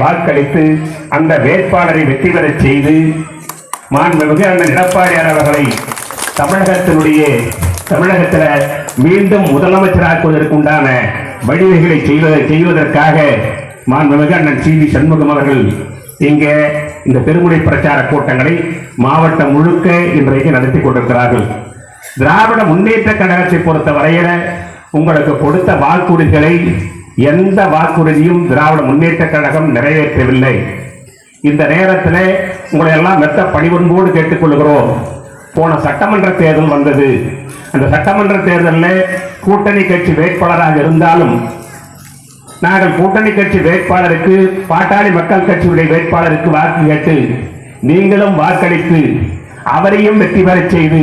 வாக்களித்து அந்த வேட்பாளரை வெற்றி பெறச் செய்து மாண்புமிகு அண்ணன் எடப்பாடியார் அவர்களை தமிழகத்தினுடைய தமிழகத்தில் மீண்டும் முதலமைச்சராக்குவதற்கு உண்டான வழிவகைகளை செய்வதை செய்வதற்காக மாண்புமிகு அண்ணன் சி வி சண்முகம் அவர்கள் இங்கே இந்த பெருமுறை பிரச்சார கூட்டங்களை மாவட்டம் முழுக்க இன்றைக்கு நடத்தி கொண்டிருக்கிறார்கள். திராவிட முன்னேற்ற கழகத்தை பொறுத்த வரையில உங்களுக்கு கொடுத்த வாக்குறுதிகளை எந்த வாக்குறுதியும் திராவிட முன்னேற்ற கழகம் நிறைவேற்றவில்லை. இந்த நேரத்தில் உங்களை எல்லாம் மெத்த பணிவன்போடு கேட்டுக்கொள்கிறோம். போன சட்டமன்ற தேர்தல் வந்தது. அந்த சட்டமன்ற தேர்தலில் கூட்டணி கட்சி வேட்பாளராக இருந்தாலும் நாங்கள் கூட்டணி கட்சி வேட்பாளருக்கு பாட்டாளி மக்கள் கட்சியுடைய வேட்பாளருக்கு வாக்கு கேட்டு நீங்களும் வாக்களித்து அவரையும் வெற்றி பெறச் செய்து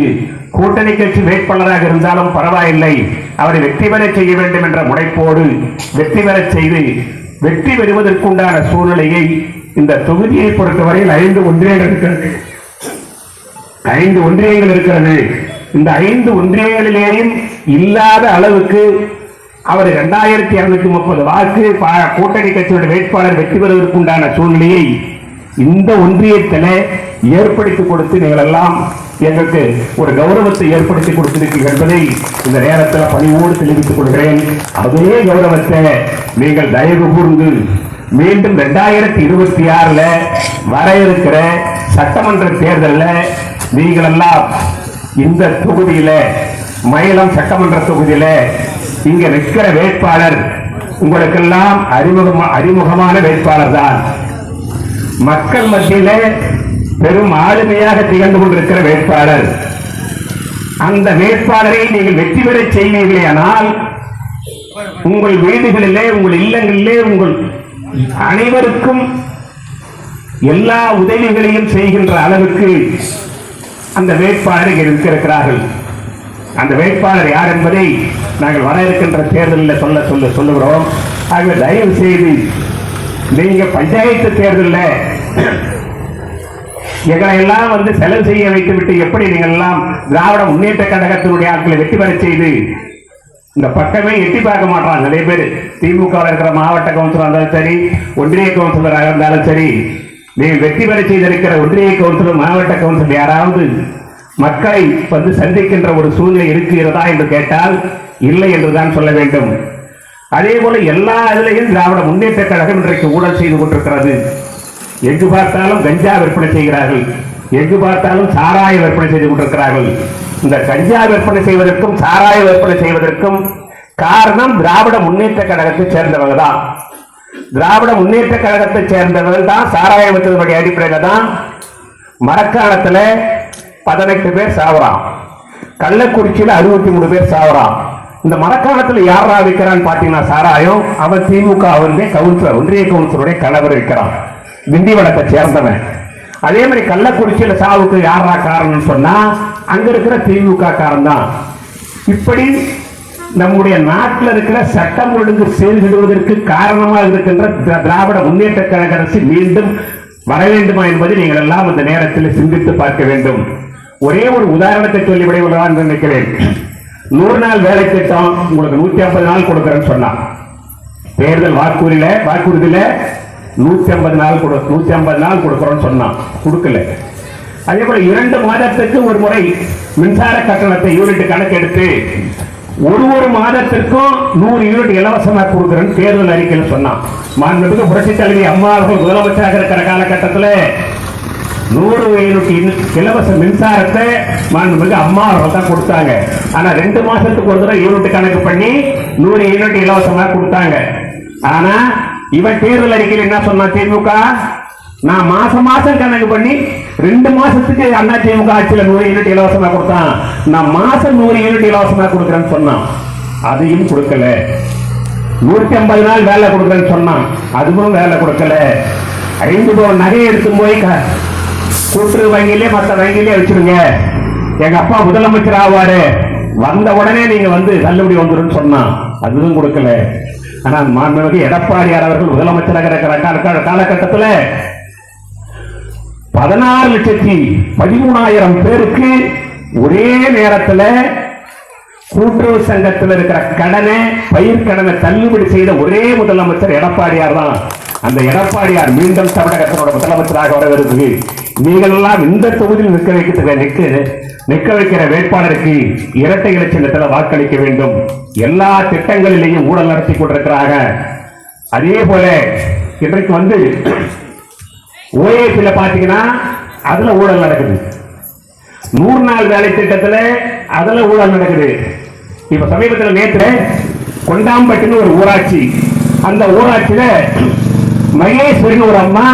கூட்டணி கட்சி வேட்பாளராக இருந்தாலும் பரவாயில்லை. அவரை வெற்றி பெறச் செய்ய வேண்டும் என்ற முனைப்போடு வெற்றி பெறச் செய்து வெற்றி பெறுவதற்குண்டான சூழ்நிலையை இந்த தொகுதியை பொறுத்தவரையில் ஐந்து ஒன்றியங்கள் இருக்கிறது. ஐந்து ஒன்றியங்கள் இருக்கிறது. இந்த ஐந்து ஒன்றியங்களிலேயும் இல்லாத அளவுக்கு அவர் இரண்டாயிரத்தி இருநூத்தி முப்பது வாக்கு பா- கூட்டணி கட்சியோட வேட்பாளர் வெற்றி பெறுவதற்குண்டான சூழ்நிலையை இந்த ஒன்றியத்தில் ஏற்படுத்தி கொடுத்து நீங்கள் எல்லாம் எங்களுக்கு ஒரு கௌரவத்தை ஏற்படுத்தி கொடுத்திருக்கீர்கள் என்பதை இந்த நேரத்தில் பணிவோடு தெரிவித்துக் கொள்கிறேன். அதே கௌரவத்தை நீங்கள் தயவு கூர்ந்து மீண்டும் ரெண்டாயிரத்தி இருபத்தி ஆறுல வர இருக்கிற சட்டமன்ற தேர்தலில் நீங்கள் எல்லாம் இந்த தொகுதியில மயிலம் சட்டமன்ற தொகுதியில இங்க நிற்கிற வேட்பாளர் உங்களுக்கெல்லாம் அறிமுகமா அறிமுகமான வேட்பாளர் தான் மக்கள் மத்தியில பெரும் ஆளுமையாக திகழ்ந்து கொண்டிருக்கிற வேட்பாளர். அந்த வேட்பாளரை நீங்கள் வெற்றி செய்வீர்களே ஆனால் உங்கள் வீடுகளிலே உங்கள் இல்லங்களிலே உங்கள் அனைவருக்கும் எல்லா உதவிகளையும் செய்கின்ற அளவுக்கு அந்த வேட்பாளரை இருக்கிறார்கள் அந்த வேட்பாளர் யார் என்பதை நாங்கள் வர இருக்கின்ற தேர்தலில் சொல்ல சொல்ல சொல்லுகிறோம். ஆகவே தயவு செய்து நீங்க பஞ்சாயத்து தேர்தலில் எங்களை எல்லாம் வந்து செலவு செய்ய வைத்து விட்டு எப்படி நீங்கள் எல்லாம் திராவிட முன்னேற்ற கழகத்தினுடைய ஆட்களை வெற்றி பெறச் செய்து இந்த பக்கமே எட்டி பார்க்க மாட்டான் நிறைய பேர் திமுக இருக்கிற மாவட்ட கவுன்சிலர் இருந்தாலும் சரி ஒன்றிய கவுன்சிலராக இருந்தாலும் சரி நீங்கள் வெற்றி பெற செய்திருக்கிற ஒன்றிய கவுன்சிலர் மாவட்ட கவுன்சிலர் யாராவது மக்களை வந்து சந்திக்கின்ற ஒரு சூழ்நிலை இருக்கிறதா என்று கேட்டால் இல்லை என்றுதான் சொல்ல வேண்டும். அதே போல எல்லா இதுலையும் திராவிட முன்னேற்ற கழகம் இன்றைக்கு ஊழல் செய்து கொண்டிருக்கிறது. எங்கு பார்த்தாலும் கஞ்சா விற்பனை செய்கிறார்கள். எங்கு பார்த்தாலும் சாராய விற்பனை செய்து கொண்டிருக்கிறார்கள். இந்த கஞ்சா விற்பனை செய்வதற்கும் சாராய விற்பனை செய்வதற்கும் காரணம் திராவிட முன்னேற்ற கழகத்தை சேர்ந்தவங்க தான். திராவிட முன்னேற்ற கழகத்தை சேர்ந்தவர்கள் தான் சாராய விற்பதனுடைய அடிப்படையில் தான் மரக்காலத்தில் பதினெட்டு பேர் சாவறான். கள்ளக்குறிச்சியில் அறுபத்தி மூணு பேர் சாவறான். இந்த மரக்காலத்தில் யாரா விற்கிறான்னு பார்த்தீங்கன்னா சாராயம் அவன் திமுக வந்து கவுன்சிலர் ஒன்றிய கவுன்சிலருடைய கணவர் விற்கிறான். திண்டிவனத்தை சேர்ந்தவன். அதே மாதிரி கள்ளக்குறிச்சியில சாவுக்கு யாரா காரணம்னு சொன்னா அங்க இருக்கிற திமுக காரணம் தான். இப்படி நம்முடைய நாட்டில் இருக்கிற சட்டம் ஒழுங்கு செயல்படுவதற்கு காரணமாக இருக்கின்ற திராவிட முன்னேற்ற கழக அரசு மீண்டும் வர வேண்டுமா என்பதை நீங்கள் எல்லாம் அந்த நேரத்தில் சிந்தித்து பார்க்க வேண்டும். ஒரே ஒரு உதாரணத்தை சொல்லி விடைவிடலாம் என்று நினைக்கிறேன். நூறு நாள் வேலை திட்டம் உங்களுக்கு நூத்தி ஐம்பது நாள் கொடுக்குறேன்னு சொன்னான். தேர்தல் வாக்குறுதியில வாக்குறுதியில நூத்தி ஐம்பது நாள் கொடு நூத்தி ஐம்பது நாள் கொடுக்குறோன்னு சொன்னான். கொடுக்கல. அதே போல இரண்டு மாதத்துக்கு ஒரு முறை மின்சார கட்டணத்தை யூனிட் கணக்கெடுத்து ஒரு ஒரு மாதத்திற்கும் நூறு யூனிட் இலவசமா கொடுக்குறேன்னு தேர்தல் அறிக்கையில் சொன்னான். மாண்புமிகு புரட்சி தலைவி அம்மா அவர்கள் முதலமைச்சராக இருக்கிற காலகட்டத்தில் நூறு யூனிட் இலவச மின்சாரத்தை மாண்புமிகு அம்மா அவர்கள் தான் கொடுத்தாங்க. ஆனா ரெண்டு மாசத்துக்கு ஒரு தடவை யூனிட் கணக்கு பண்ணி நூறு யூனிட் இலவசமா கொடுத்தாங்க. ஆனா இவன் தேர்தல் அறிக்கையில் என்ன சொன்னா திமுக? நான் மாசம் மாசம் கணக்கு பண்ணி ரெண்டு மாசத்துக்கு அண்ணா திமுக ஆட்சியில் நூறு யூனிட் இலவசமா கொடுத்தான். நான் மாசம் நூறு யூனிட் இலவசமா கொடுக்குறேன்னு சொன்னான். அதையும் கொடுக்கல. நூற்றி ஐம்பது நாள் வேலை கொடுக்குறேன்னு சொன்னான். அதுவும் வேலை கொடுக்கல. ஐந்து பவுன் நகையை எடுத்து போய் க- கூட்டுறவு வங்கியிலே மற்ற வங்கியிலே வச்சிருங்க. எங்க அப்பா முதலமைச்சர் ஆவாரு. வந்த உடனே நீங்க வந்து தள்ளுபடி வந்துடும் சொன்னான். அதுவும் கொடுக்கல. ஆனா மாண்புமிகு எடப்பாடியார் அவர்கள் முதலமைச்சராக இருக்கிற காலகட்டத்தில் பதினாறு லட்சத்தி பதிமூணாயிரம் பேருக்கு ஒரே நேரத்துல கூட்டுறவு சங்கத்தில் இருக்கிற கடனை பயிர் கடனை தள்ளுபடி செய்த ஒரே முதலமைச்சர் எடப்பாடியார் தான். அந்த எடப்பாடியார் மீண்டும் தமிழகத்தினோட முதலமைச்சராக வரவிருக்கு நீங்கள் எல்லாம் இந்த தொகுதியில் நிற்க வைக்க நிற்க நிற்க வைக்கிற வேட்பாளருக்கு இரட்டை இலை சின்னத்தில் வாக்களிக்க வேண்டும். எல்லா திட்டங்களிலேயும் ஊழல் நடத்தி கொண்டிருக்கிறாங்க. அதே போல இன்றைக்கு வந்து ஓஏபியில் பார்த்தீங்கன்னா அதில் ஊழல் நடக்குது. நூறு நாள் வேலை திட்டத்துல அதில் ஊழல் நடக்குது. இப்போ சமீபத்தில் நேற்று கொண்டாம்பட்டின்னு ஒரு ஊராட்சி அந்த ஊராட்சியில மகேஸ்வரின்னு ஒரு அம்மா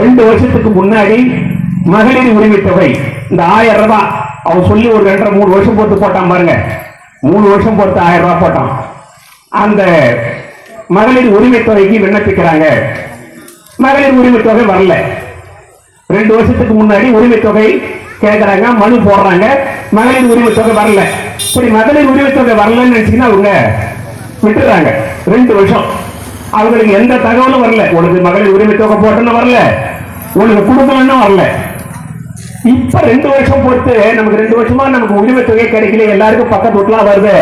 ரெண்டு வருஷத்துக்கு முன்னாடி மகளிர் உரிமை தொகை இந்த ஆயிரம் ரூபாய் அவன் சொல்லி ஒரு ரெண்டரை மூணு வருஷம் போட்டு போட்டான் பாருங்க. மூணு வருஷம் பொறுத்து ஆயிரம் ரூபாய் போட்டான். அந்த மகளிர் உரிமை தொகைக்கு விண்ணப்பிக்கிறாங்க. மகளிர் உரிமை தொகை வரல. ரெண்டு வருஷத்துக்கு முன்னாடி உரிமை தொகை கேட்கறாங்க மனு போடுறாங்க. மகளிர் உரிமை தொகை வரல. இப்படி மகளிர் உரிமை தொகை வரலன்னு நினைச்சீங்கன்னா அவங்க விட்டுறாங்க. ரெண்டு வருஷம். அவங்களுக்கு எந்த தகவலும் வரல. உனக்கு மகளிர் உரிமை தொகை போட்டுன்னு வரல. உனக்கு குடும்பம்னு வரல. இப்ப ரெண்டு வருஷம் பொறுத்து நமக்கு ரெண்டு வருஷமா நமக்கு உரிமை தொகை கிடைக்கல எல்லாருக்கும் பக்கத்து வீட்டுலாம் வருது.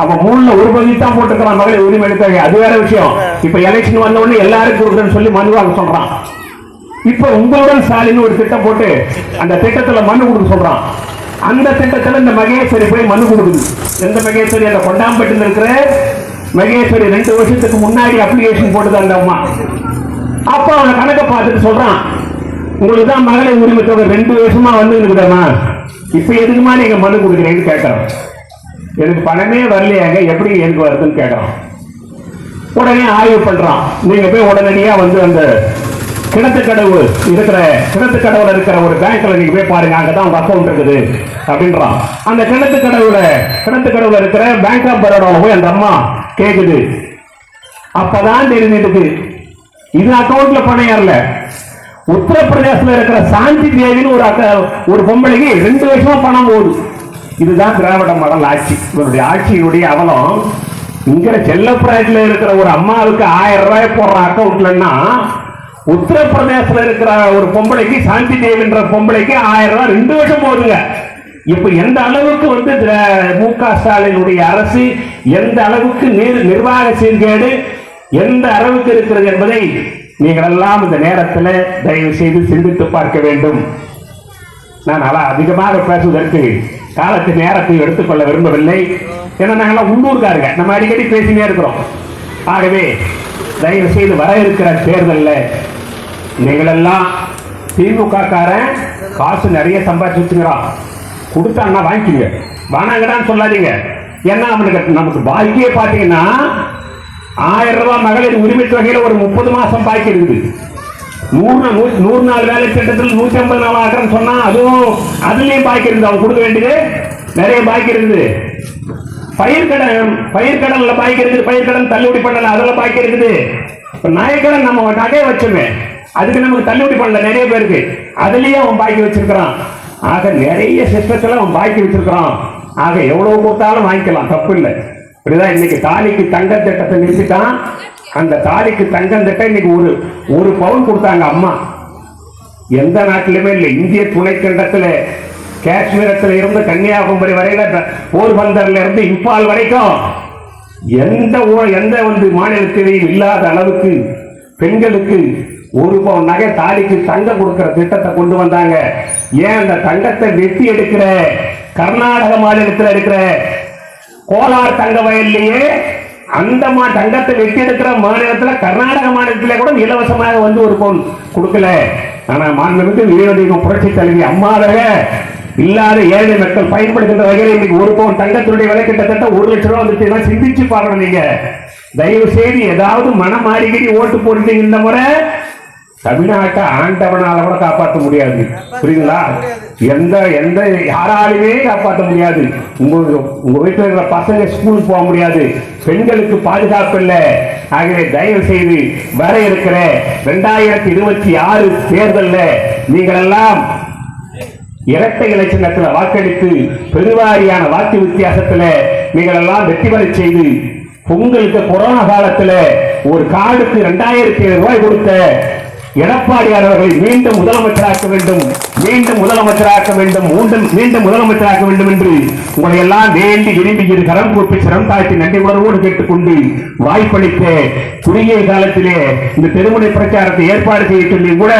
அப்ப மூணுல ஒரு பகுதி தான் போட்டுக்கலாம் மகளிர் உரிமை தொகை. அது வேற விஷயம். இப்ப எலெக்ஷன் வந்த உடனே எல்லாருக்கும் கொடுக்குறேன்னு சொல்லி மனு வாங்க சொல்றான். இப்ப உங்களுடன் ஸ்டாலின் ஒரு திட்டம் போட்டு அந்த திட்டத்துல மனு கொடுக்க சொல்றான். அந்த திட்டத்துல இந்த மகேஸ்வரி போய் மனு கொடுக்குது. எந்த மகேஸ்வரி? அந்த கொண்டாம்பட்டில் இருக்கிற மகேஸ்வரி ரெண்டு வருஷத்துக்கு முன்னாடி அப்ளிகேஷன் போட்டுது அந்த அம்மா. அப்ப அவன் கணக்கை பார்த்துட்டு சொல்றான். உங்களுக்கு தான் மகளிர் உரிமை தொகை ரெண்டு வருஷமா வந்து இருக்குதாம்மா இப்ப எதுக்குமா நீங்க மனு கொடுக்குறீங்கன்னு கேட்கறோம் எனக்கு பணமே வரலையாங்க எப்படி எனக்கு வருதுன்னு கேட்கறோம் உடனே ஆய்வு பண்றான் நீங்க போய் உடனடியா வந்து அந்த கிணத்து கடவு இருக்கிற கிணத்து கடவுல இருக்கிற ஒரு பேங்க்ல நீங்க போய் பாருங்க அங்கதான் உங்க அக்கௌண்ட் இருக்குது அப்படின்றான் அந்த கிணத்து கடவுல கிணத்து கடவுல இருக்கிற பேங்க் ஆஃப் பரோடாவில் போய் அந்த அம்மா கேக்குது. அப்பதான் தெரிஞ்சிருக்கு இது அக்கௌண்ட்ல பணம் ஏறல. உத்தரப்பிரதேசத்துல இருக்கிற சாந்தி தேவின்னு ஒரு அக்க ஒரு பொம்பளைக்கு ரெண்டு வருஷமா பணம் போகுது. இதுதான் திராவிட மாடல் ஆட்சி. இவருடைய ஆட்சியினுடைய அவலம் இங்க செல்லப்பிராயத்துல இருக்கிற ஒரு அம்மாவுக்கு ஆயிரம் ரூபாய் போடுற அக்கௌண்ட்லன்னா உத்தரப்பிரதேசத்தில் இருக்கிற ஒரு பொம்பளைக்கு சாந்தி தேவின்ற பொம்பளைக்கு ஆயிரம் ரூபாய் ரெண்டு வருஷம் போதுங்க இப்ப எந்த அளவுக்கு வந்து மு க ஸ்டாலினுடைய அரசு எந்த அளவுக்கு நிர்வாக சீர்கேடு எந்த அளவுக்கு இருக்கிறது என்பதை நீங்களெல்லாம் இந்த நேரத்தில் தயவு செய்து சிந்தித்து பார்க்க வேண்டும். நான் நல்லா அதிகமாக பேசுவதற்கு காலத்து நேரத்தை எடுத்துக்கொள்ள விரும்பவில்லை. ஏன்னா நாங்களாம் உள்ளூர்காருங்க. நம்ம அடிக்கடி பேசினே இருக்கிறோம். ஆகவே தயவு செய்து வர இருக்கிற தேர்தலில் நீங்களெல்லாம் திமுக காரன் காசு நிறைய சம்பாதிச்சு வச்சுக்கிறான் கொடுத்தாங்கன்னா வாங்கிக்கோங்க. வானாங்கடான்னு சொல்லாதீங்க. ஏன்னா அவனுக்கு நமக்கு பாக்கியே பார்த்தீங்கன்னா ஆயிரம் ரூபாய் மகளிர் உரிமை தொகையில் ஒரு முப்பது மாசம் பாக்கி இருக்குது. நூறு நூறு நாள் வேலை திட்டத்தில் நூத்தி ஐம்பது நாள் ஆகிறேன்னு சொன்னா அதுவும் அதுலயும் பாக்கி இருக்குது அவன் கொடுக்க வேண்டியது நிறைய பாக்கி இருக்குது. பயிர்கடன் பயிர்கடன்ல பாக்கி இருக்குது. பயிர்கடன் தள்ளுபடி பண்ணல அதுல பாக்கி இருக்குது. நாயக்கடன் நம்ம நகையை வச்சுமே அதுக்கு நமக்கு தள்ளுபடி பண்ணல நிறைய பேருக்கு. அதுலயே அவன் பாக்கி வச்சிருக்கிறான். ஆக நிறைய சிஸ்டத்துல அவன் பாக்கி வச்சிருக்கிறான். ஆக எவ்வளவு கொடுத்தாலும் வாங்கிக்கலாம் தப்பு இல்லை. இப்படிதான் இன்னைக்கு தாலிக்கு தங்க திட்டத்தை நிறுத்திட்டான். அந்த தாலிக்கு தங்கம் திட்டம் இன்னைக்கு ஒரு ஒரு பவுன் கொடுத்தாங்க அம்மா. எந்த நாட்டிலுமே இல்லை இந்திய துணைக்கண்டத்தில் காஷ்மீரத்துல இருந்து கன்னியாகுமரி வரையில போர்பந்தர்ல இருந்து இம்பால் வரைக்கும் எந்த ஊர் எந்த வந்து மாநிலத்திலையும் இல்லாத அளவுக்கு பெண்களுக்கு ஒரு பவுன் நகை தாலிக்கு தங்கம் கொடுக்கிற திட்டத்தை கொண்டு வந்தாங்க. ஏன் அந்த தங்கத்தை வெட்டி எடுக்கிற கர்நாடக மாநிலத்தில் இருக்கிற கோலார் தங்க வயல்லையே அந்த மா தங்கத்தை வெட்டி எடுக்கிற மாநிலத்தில் கர்நாடக மாநிலத்திலே கூட இலவசமாக வந்து ஒரு பவுன் கொடுக்கல. ஆனால் மாநிலத்துக்கு வீரதீபம் புரட்சி தலைவி அம்மாவக இல்லாத ஏழை மக்கள் பயன்படுத்துகின்ற வகையில் இன்னைக்கு ஒரு பவுன் தங்கத்தினுடைய விலை கிட்டத்தட்ட ஒரு லட்சம் ரூபா வந்துட்டு சிந்திச்சு பாருங்க நீங்க. தயவு செய்து ஏதாவது மனம் மாறிக்கிடி ஓட்டு போட்டு இந்த முறை. தமிழ்நாட்டை ஆண்டவனால கூட காப்பாற்ற முடியாது. புரியுதுங்களா? எந்த எந்த யாராலுமே காப்பாற்ற முடியாது. உங்க உங்க வீட்டில் இருக்கிற பசங்க ஸ்கூலுக்கு போக முடியாது. பெண்களுக்கு பாதுகாப்பு இல்லை. ஆகவே தயவு செய்து வர இருக்கிற ரெண்டாயிரத்தி இருபத்தி ஆறு தேர்தலில் நீங்கள் எல்லாம் இரட்டை இலட்சணத்தில் வாக்களித்து பெருவாரியான வாக்கு வித்தியாசத்தில் நீங்கள் எல்லாம் வெற்றி பெற செய்து உங்களுக்கு கொரோனா காலத்தில் ஒரு கார்டுக்கு ரெண்டாயிரத்தி ரூபாய் கொடுத்த எடப்பாடியார் அவர்களை மீண்டும் முதலமைச்சராக்க வேண்டும் மீண்டும் முதலமைச்சராக்க வேண்டும் மீண்டும் மீண்டும் முதலமைச்சராக்க வேண்டும் என்று உங்களை எல்லாம் வேண்டி விரும்பி இரு கரம் கூப்பி சிரம் தாழ்த்தி நன்றி உணர்வோடு கேட்டுக்கொண்டு வாய்ப்பளித்த குறுகிய காலத்திலே இந்த தெருமுனை பிரச்சாரத்தை ஏற்பாடு செய்ய சொல்லி கூட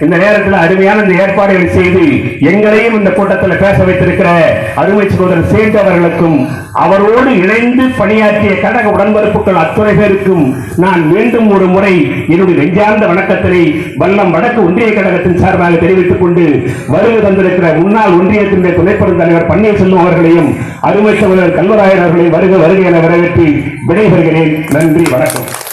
இந்த நேரத்தில் அருமையான இந்த ஏற்பாடுகளை செய்து எங்களையும் இந்த கூட்டத்தில் பேச வைத்திருக்கிற அருமை சகோதரர் சேர்ந்தவர்களுக்கும் அவரோடு இணைந்து பணியாற்றிய கழக உடன்பிறப்புகள் அத்துறை பேருக்கும் நான் மீண்டும் ஒரு முறை என்னுடைய நெஞ்சார்ந்த வணக்கத்தினை வல்லம் வடக்கு ஒன்றிய கழகத்தின் சார்பாக தெரிவித்துக் கொண்டு வருகை தந்திருக்கிற முன்னாள் ஒன்றியத்தினுடைய துணை பெருந்தலைவர் பன்னீர்செல்வம் அவர்களையும் அருமை சகோதரர் கல்வராயர் அவர்களையும் வருக வருகை என வரவேற்றி விடைபெறுகிறேன். நன்றி வணக்கம்.